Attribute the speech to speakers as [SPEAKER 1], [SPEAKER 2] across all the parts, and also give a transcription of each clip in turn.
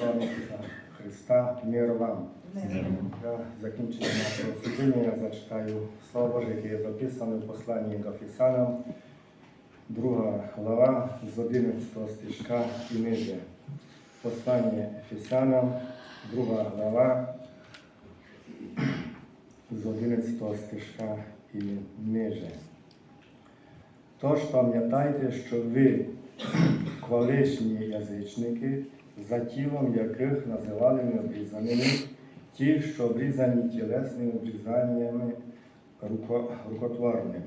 [SPEAKER 1] Слава Ісуса Христа, мир вам. Для закінчення нашого служіння я зачитаю Слово Боже, яке є записане в посланні до Фісанам, друга глава з 11 стишка і ниже. Послання Ефесянам, друга глава з 11 стишка і ниже. Тож пам'ятайте, що ви колишні язичники, за тілом яких називали необрізаними, ті, що обрізані тілесними обрізаннями руко- рукотворними,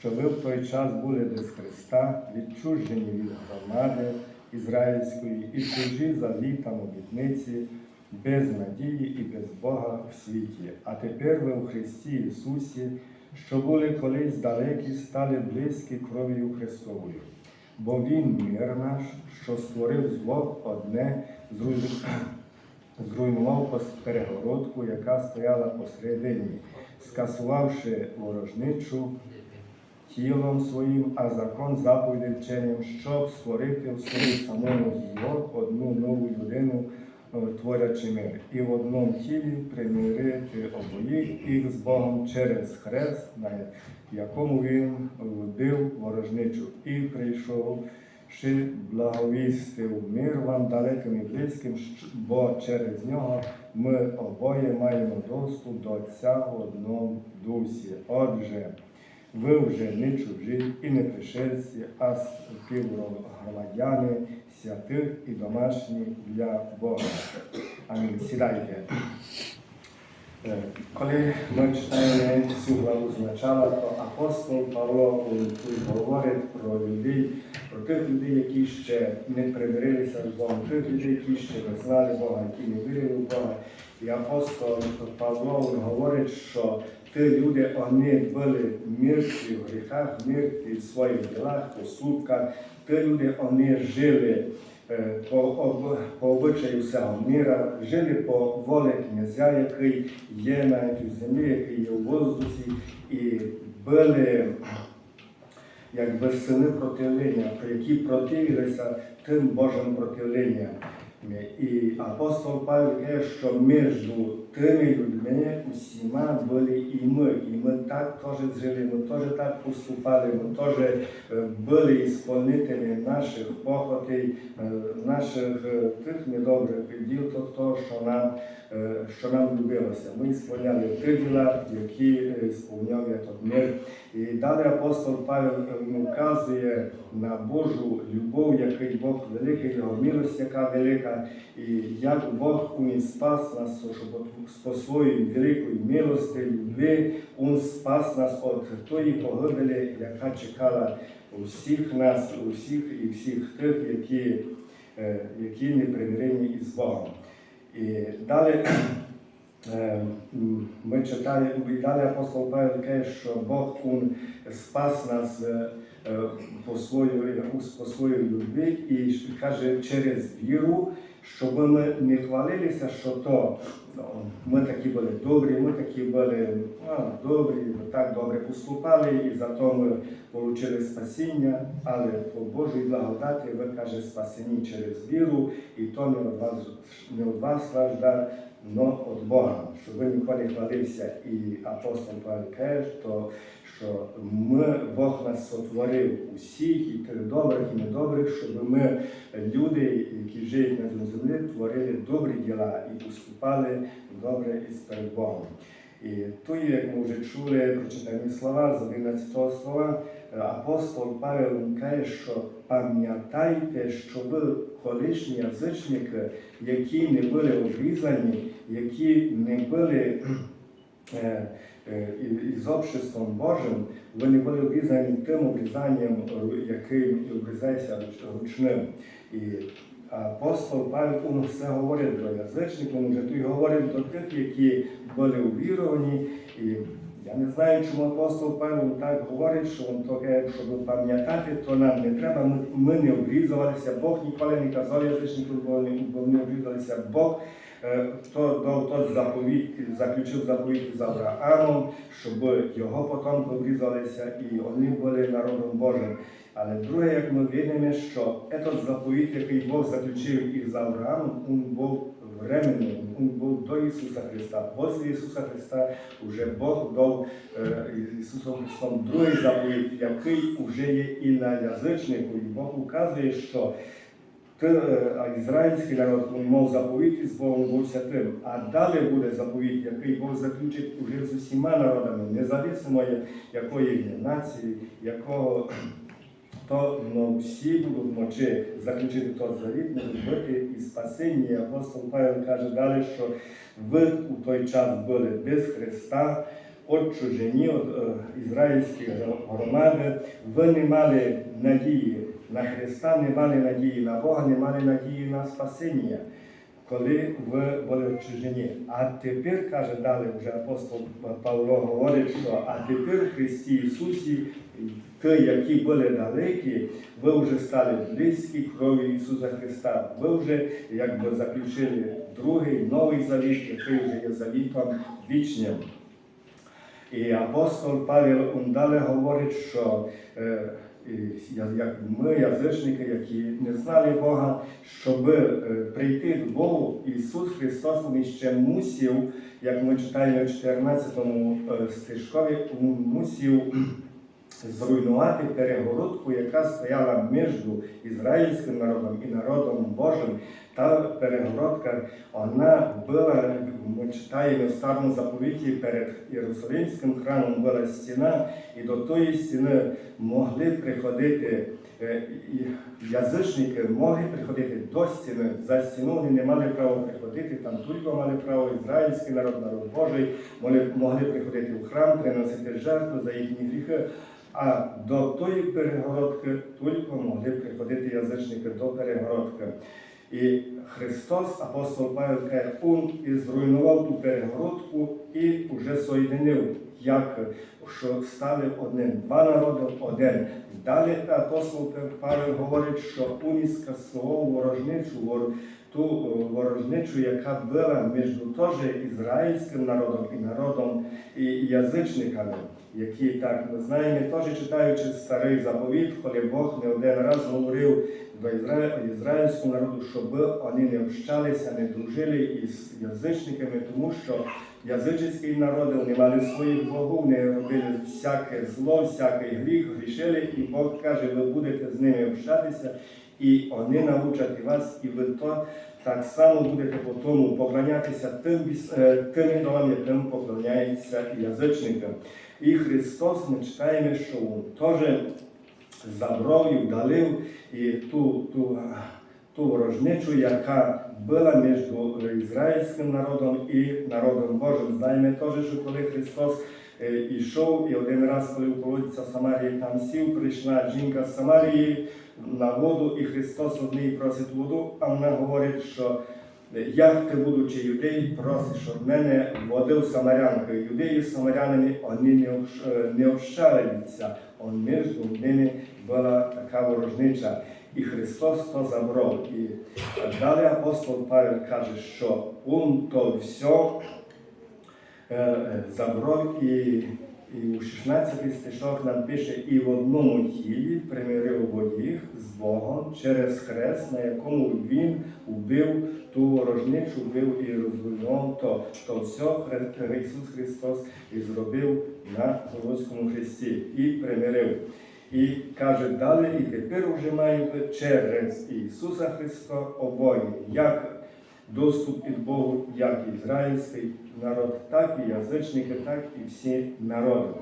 [SPEAKER 1] що ви в той час були без Христа, відчужені від громади ізраїльської і чужі за літом обітниці, без надії і без Бога в світі. А тепер ви в Христі Ісусі, що були колись далекі, стали близькі кров'ю Христовою. Бо Він мир наш, що створив зло одне, зруйнував перегородку, яка стояла посередині, скасувавши ворожничу тілом своїм, а закон заповіді вченням, щоб створити в собі самому зло одну нову людину, е, творячи мир, і в одному тілі примирити обоїх їх з Богом через хрест, якому він вбив ворожничу і прийшов. Чи благовістив мир вам далеким і близьким, бо через нього ми обоє маємо доступ до Отця в одному дусі. Отже, ви вже не чужі і не пришельці, а співгромадяни святих і домашні для Бога. Амінь. Сідайте. Коли ми читаємо цю главу спочатку, то апостол Павло говорить про людей, про тих людей, які ще не примирилися з Богом, тих людей, які ще не знали Бога, які не вірили в Бога. І апостол Павло говорить, що ті люди, вони були мертві в гріхах, мертві в своїх ділах, поступках. Ті люди, вони жили по, об, по обичаю всього міра, жили по волі князя, який є на у землі, який є у воздусі, і били якби сини противлення, які противилися тим Божим противленням. І апостол Павел каже, що між тими людьми усіма були і ми. І ми так теж жили, ми теж так поступали, ми теж е, були ісполнителі наших похотей, е, наших е, тих недобрих діл, тобто, що нам, що нам любилося. Ми ісполняли ті діла, які е, сповняв мир. І далі апостол Павел е, вказує на Божу любов, який Бог великий, його милость, яка велика, і як Бог він спас нас, щоб по своїй великої милості, любви, він спас нас від тої погибелі, яка чекала усіх нас, усіх і всіх тих, які, е, які не примирені із Богом. І далі Е, Ми читали, і далі апостол Павел каже, що Бог Он спас нас е, е, по своїй, по своїй любві і каже через віру, щоб ми не хвалилися, що то ми такі були добрі, ми такі були а, добрі, так добре поступали, і зато ми отримали спасіння, але по Божій благодаті ви каже спасені через віру, і то не від вас, не від вас ваш дар, но від Бога, щоб ви ніколи хвалився. І апостол Павел каже, що ми, Бог нас сотворив усіх, і тих добрих, і недобрих, щоб ми, люди, які живуть на землі, творили добрі діла і поступали добре із перед Богом. І тут, як ми вже чули прочитані слова з 11 слова, е, апостол Павел каже, що пам'ятайте, що ви колишні язичники, які не були обрізані, які не були е, е, і- із обществом Божим, ви не були обрізані тим обрізанням, яким обрізається ручним. І апостол Павел все говорить до язичників, тут говорить до тих, які були увіровані. І я не знаю, чому апостол Павел так говорить, що він таке, щоб пам'ятати, то нам не треба. Ми, ми не обрізувалися, Бог ніколи не казав язичникам, бо не, обрізалися. Бог е, то, то заповідь, заключив заповідь з Авраамом, щоб його потомки обрізалися і вони були народом Божим. Але друге, як ми бачимо, що этот заповіт, який Бог заключив із Авраамом, він був временним, він був до Ісуса Христа. Після Ісуса Христа вже Бог дав е, Ісусом Христом другий заповіт, який вже є і на язичнику, і Бог указує, що е, ізраїльський народ мав заповіт із Богом був святим, а далі буде заповіт, який Бог заключить уже з усіма народами, незалежно якої є нації, якого то ну, всі будуть мочи заключити той завіт, будуть бути і спасіння. Апостол Павел каже далі, що ви у той час були без Христа, отчужені від е, ізраїльської громади, ви не мали надії на Христа, не мали надії на Бога, не мали надії на спасіння, коли ви були відчужені. А тепер, каже далі вже апостол Павло говорить, що а тепер в Христі Ісусі, ті, які були далекі, ви вже стали близькі крові Ісуса Христа. Ви вже якби заключили другий новий завіт, який вже є завітом вічним. І апостол Павел он далі говорить, що е, як ми, язичники, які не знали Бога, щоб е, прийти до Богу, Ісус Христос Він ще мусив, як ми читаємо в 14 е, стишкові, Він мусив зруйнувати перегородку, яка стояла між ізраїльським народом і народом Божим. Та перегородка, вона була, ми читаємо в старому заповіті перед Єрусалимським храмом була стіна, і до тої стіни могли приходити е, язичники, могли приходити до стіни. За стіну вони не мали права приходити, там тільки мали право ізраїльський народ, народ Божий, могли, приходити в храм, приносити жертву за їхні гріхи. А до тої перегородки тільки могли приходити язичники до перегородки. І Христос, апостол Павел каже, Он і зруйнував ту перегородку і вже соєдинив, як що стали одним, два народи, один. Далі апостол Павел говорить, що Он і скасував ворожничу, вор- ту ворожничу, яка була між теж ізраїльським народом і народом і язичниками, які так ми знаємо, теж читаючи старий заповіт, коли Бог не один раз говорив до Ізра... ізраїльського народу, щоб вони не общалися, не дружили із язичниками, тому що язичницькі народи вони мали своїх богів, не робили всяке зло, всякий гріх, грішили, і Бог каже, ви будете з ними общатися, і вони навчать вас, і ви то так само будете по тому поклонятися тим, е, тим ідолам, яким поклоняються язичникам. І Христос, ми читаємо, що Він теж забрав і вдалив і ту, ту, ту ворожничу, яка була між ізраїльським народом і народом Божим. Знаємо теж, що коли Христос е, ішов, і один раз, коли у колодця Самарії там сів, прийшла жінка з Самарії на воду, і Христос од неї просить воду, а вона говорить, що як ти, будучи юдей, просиш від мене води в самарянку. Юдеї з самарянами вони не, е, не общаються, он між ними була така ворожнича. І Христос то забрав. І далі апостол Павел каже, що он то все е, е, забрав і, і у 16 стишок нам пише, і в одному тілі примирив водіх з Богом через хрест, на якому він убив ту ворожничу, вбив і розруйнував то, то все Ісус Христос і зробив на Голгофському хресті і примирив. І каже далі, і тепер вже маєте через Ісуса Христа обоє, як доступ від Богу, як ізраїльський народ, так і язичники, так і всі народи.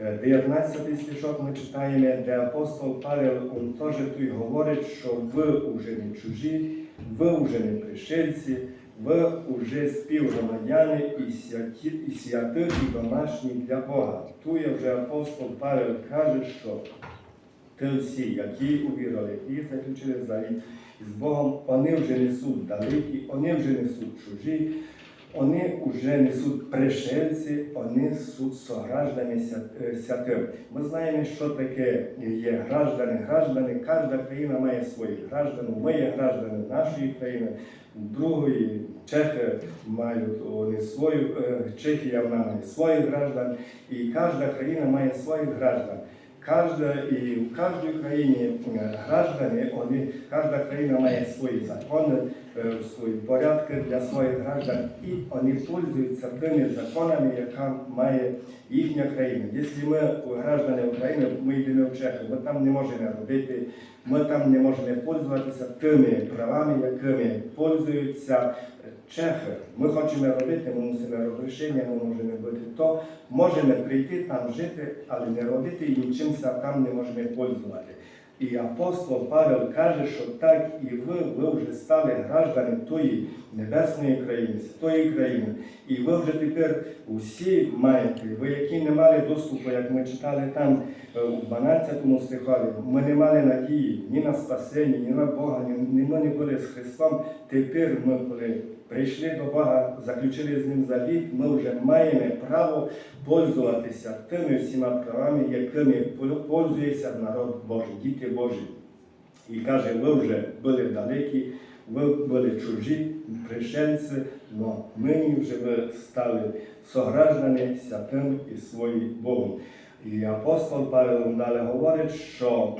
[SPEAKER 1] Е, 19 стишок ми читаємо, де апостол Павел він теж тут говорить, що ви вже не чужі, ви вже не пришельці, ви вже співгромадяни і святі, і святих, і домашні для Бога. Тут є вже апостол Павел каже, що ти всі, які увірили, які заключили завіт з Богом, вони вже несуть далекі, вони вже несуть чужі, вони вже несуть пришельці, вони несуть сограждані е, святим. Ми знаємо, що таке є граждани. Граждани, кожна країна має своїх граждан. Ми є граждани нашої країни, другої Чехи мають вони свою, е, Чехія вона має своїх граждан, і кожна країна має своїх граждан. Każde, i w każdej krainie e, граждане, oni, każda kraina ma swoje zakony, e, swoje для своїх граждан, і вони пользуються тими законами, яка має їхня країна. Якщо ми граждани України, ми йдемо в Чехію, ми там не можемо робити, ми там не можемо пользуватися тими правами, якими пользуються Чехи. Ми хочемо робити, ми мусимо розрішення, ми можемо бути то, можемо прийти там жити, але не робити і нічимся там не можемо пользувати. І апостол Павел каже, що так і ви, ви вже стали гражданами тої небесної країни, тої країни. І ви вже тепер усі маєте, ви, які не мали доступу, як ми читали там у 12 стихові, ми не мали надії ні на спасення, ні на Бога, ні, ні ми не були з Христом. Тепер ми, коли прийшли до Бога, заключили з ним завіт, ми вже маємо право пользуватися тими всіма правами, якими пользується народ Божий, діти Божі. І каже, ви вже були далекі, ви були чужі, пришельці, але нині вже ви стали сограждані святим і своїм Богом. І апостол Павел далі говорить, що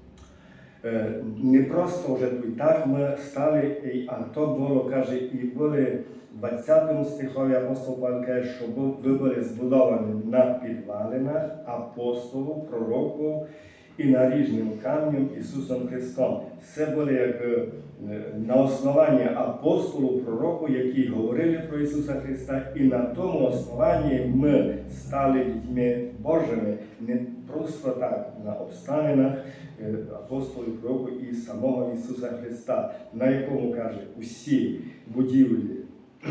[SPEAKER 1] е, не просто вже тут так ми стали, і- а то було, каже, і були в 20 стихові апостол Павел каже, що ви були збудовані на підвалинах апостолу, пророку і наріжним камнем Ісусом Христом. Це були як е, на основанні апостолу, пророку, які говорили про Ісуса Христа, і на тому основанні ми стали дітьми Божими, не просто так на обставинах е, апостолу, пророку і самого Ісуса Христа, на якому каже, усі будівлі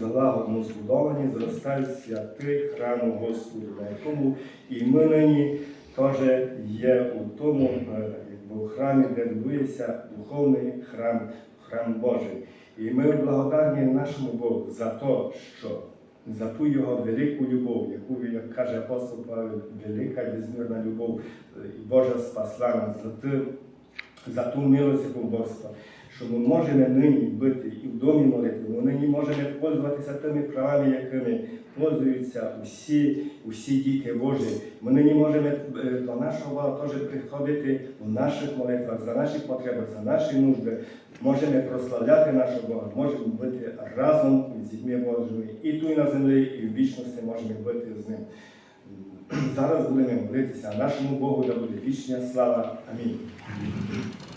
[SPEAKER 1] залагодно збудовані, зростають святий храму Господу, на якому і ми нині теж є у тому е, якби, храмі, де будується духовний храм, храм Божий. І ми благодарні нашому Богу за те, що за ту його велику любов, яку, як каже апостол Павел, велика безмірна любов е, і Божа спасла нас за, ти, за ту милость, яку Бог спас що ми можемо нині бути і в домі молитви, ми нині можемо пользуватися тими правами, якими пользуються усі, усі діти Божі. Ми нині можемо е, до нашого теж приходити в наших молитвах за наші потреби, за наші нужди. Можемо прославляти нашого Бога, можемо бути разом з дітьми Божими і тут на землі, і в вічності можемо бути з ним. Зараз будемо молитися, нашому Богу да буде вічна слава. Амінь.